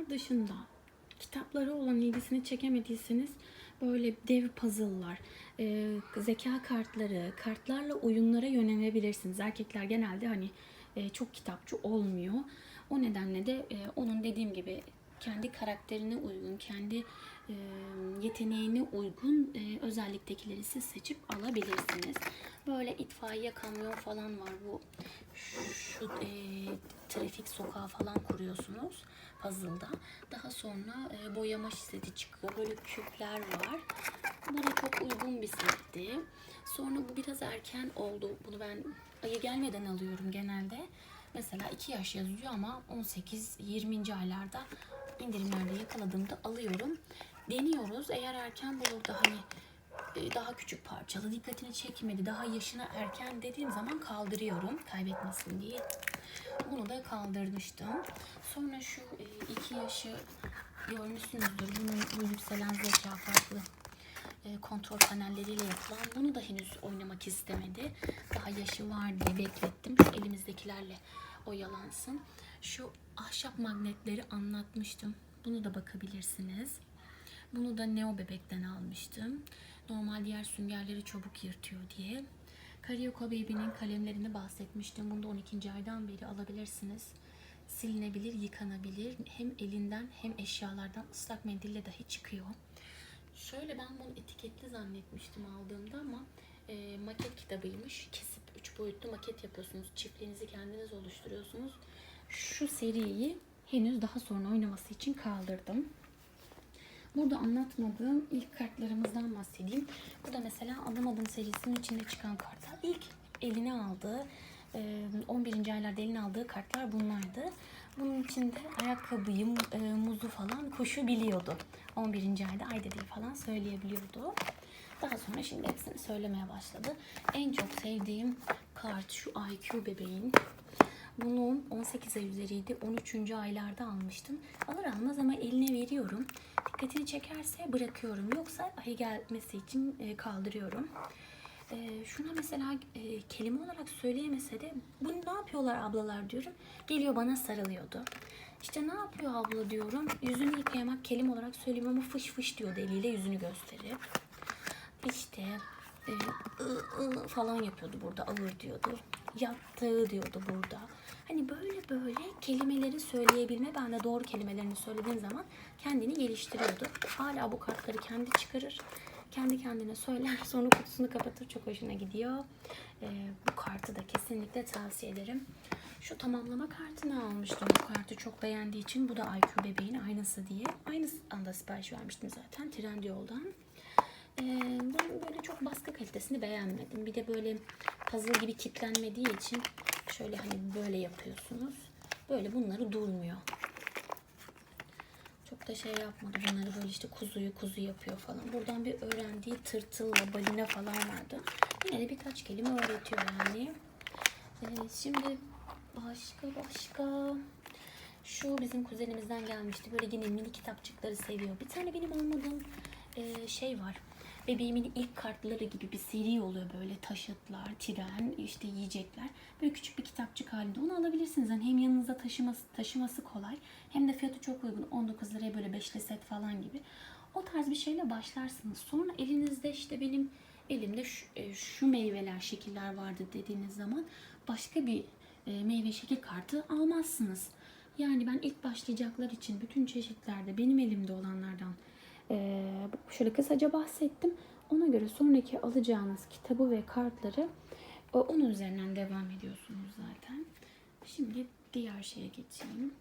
kartlar dışında kitapları olan ilgisini çekemediyseniz böyle dev puzzle'lar, e, zeka kartları, kartlarla oyunlara yönelebilirsiniz. Erkekler genelde hani e, çok kitapçı olmuyor. O nedenle de e, onun dediğim gibi kendi karakterine uygun, kendi e, yeteneğine uygun e, özelliktekileri siz seçip alabilirsiniz. Böyle itfaiye kamyon falan var bu şu e, trafik sokağı falan kuruyorsunuz puzzle'da. Daha sonra e, boyama seti çıkıyor. Böyle küpler var. Bana çok uygun bir setti. Sonra bu biraz erken oldu. Bunu ben ayı gelmeden alıyorum genelde. Mesela 2 yaş yazıyor ama 18-20. aylarda indirimlerde yakaladığımda alıyorum. Deniyoruz. Eğer erken bulur da hani e, daha küçük parçalı dikkatini çekmedi daha yaşına erken dediğim zaman kaldırıyorum. Kaybetmesin diye. Bunu da kaldırmıştım. Sonra şu e, iki yaşı görmüşsünüzdür. Bunun bu yükselen zeka farklı e, kontrol panelleriyle yapılan. Bunu da henüz oynamak istemedi. Daha yaşı var diye beklettim. Elimizdekilerle oyalansın şu ahşap magnetleri anlatmıştım bunu da bakabilirsiniz bunu da Neo bebekten almıştım. Normal diğer süngerleri çabuk yırtıyor diye. Kariyoko Baby'nin kalemlerini bahsetmiştim. Bunu da 12. aydan beri alabilirsiniz. Silinebilir, yıkanabilir. Hem elinden hem eşyalardan ıslak mendille dahi çıkıyor. Şöyle ben bunu etiketli zannetmiştim aldığımda ama e, maket kitabıymış. Kesip 3 boyutlu maket yapıyorsunuz. Çiftliğinizi kendiniz oluşturuyorsunuz. Şu seriyi henüz daha sonra oynaması için kaldırdım. Burada anlatmadığım ilk kartlarımızdan bahsedeyim. Bu da mesela Adım Adım serisinin içinde çıkan kartlar. İlk eline aldığı, e, 11. aylarda eline aldığı kartlar bunlardı. Bunun içinde ayakkabıyı, e, muzu falan koşabiliyordu. 11. ayda ay dediği falan söyleyebiliyordu. Daha sonra şimdi hepsini söylemeye başladı. En çok sevdiğim kart şu IQ bebeğin. Bunu 18 ay üzeriydi. 13. aylarda almıştım. Alır almaz ama eline veriyorum. Dikkatini çekerse bırakıyorum. Yoksa ayı gelmesi için e, kaldırıyorum. E, şuna mesela e, kelime olarak söyleyemese de bunu ne yapıyorlar ablalar diyorum. Geliyor bana sarılıyordu. İşte ne yapıyor abla diyorum. Yüzünü yıkayamak kelime olarak söyleyeyim ama fış fış diyor eliyle yüzünü gösterip. İşte e, ı, ı falan yapıyordu burada ağır diyordu. Yattığı diyordu burada. Hani böyle böyle kelimeleri söyleyebilme ben de doğru kelimelerini söylediğim zaman kendini geliştiriyordu. Hala bu kartları kendi çıkarır. Kendi kendine söyler sonra kutusunu kapatır. Çok hoşuna gidiyor. E, bu kartı da kesinlikle tavsiye ederim. Şu tamamlama kartını almıştım. Bu kartı çok beğendiği için bu da IQ bebeğin aynısı diye. Aynı anda sipariş vermiştim zaten Trendyol'dan. Ben böyle çok baskı kalitesini beğenmedim. Bir de böyle puzzle gibi kilitlenmediği için şöyle hani böyle yapıyorsunuz. Böyle bunları durmuyor. Çok da şey yapmadı. Bunları böyle işte kuzuyu kuzu yapıyor falan. Buradan bir öğrendiği tırtılla balina falan vardı. Yine de birkaç kelime öğretiyor yani. Ee, şimdi başka başka şu bizim kuzenimizden gelmişti. Böyle yine mini kitapçıkları seviyor. Bir tane benim almadığım e, şey var. Bebeğimin ilk kartları gibi bir seri oluyor böyle taşıtlar, tren, işte yiyecekler. Böyle küçük bir kitapçık halinde. Onu alabilirsiniz. Yani hem yanınıza taşıması, taşıması kolay hem de fiyatı çok uygun. 19 liraya böyle beşli set falan gibi. O tarz bir şeyle başlarsınız. Sonra elinizde işte benim elimde şu, e, şu meyveler, şekiller vardı dediğiniz zaman başka bir e, meyve şekil kartı almazsınız. Yani ben ilk başlayacaklar için bütün çeşitlerde benim elimde olanlardan şöyle kısaca bahsettim. Ona göre sonraki alacağınız kitabı ve kartları e, onun üzerinden devam ediyorsunuz zaten. Şimdi diğer şeye geçeyim.